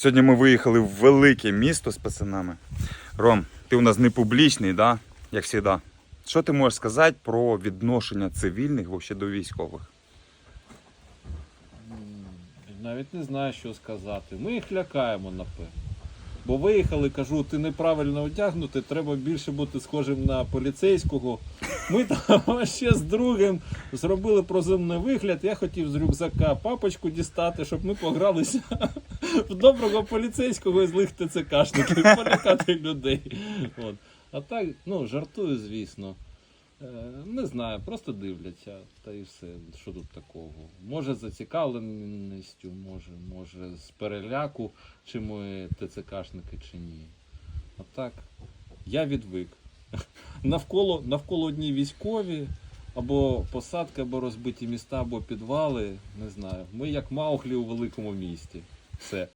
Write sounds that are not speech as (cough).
Сьогодні ми виїхали в велике місто з пацанами. Ром, ти у нас не публічний, да? як завжди. Що ти можеш сказати про відношення цивільних взагалі до військових? Навіть не знаю, що сказати. Ми їх лякаємо, напевно. Бо виїхали, кажу, ти неправильно одягнутий, треба більше бути схожим на поліцейського. Ми там (laughs) ще з другим зробили прозимний вигляд. Я хотів з рюкзака папочку дістати, щоб ми погралися (laughs) в доброго поліцейського і злих ТЦКшників, (laughs) полякати людей. От. А так, ну, жартую, звісно. Е, Не знаю, просто дивляться, та і все. Що тут такого? Може зацікавленістю, може, може з переляку, чи ми ТЦКшники, чи ні. А так, я відвик. (laughs) Навколо, навколо одні військові, або посадки, або розбиті міста, або підвали. Не знаю. Ми як Мауглі у великому місті. Все.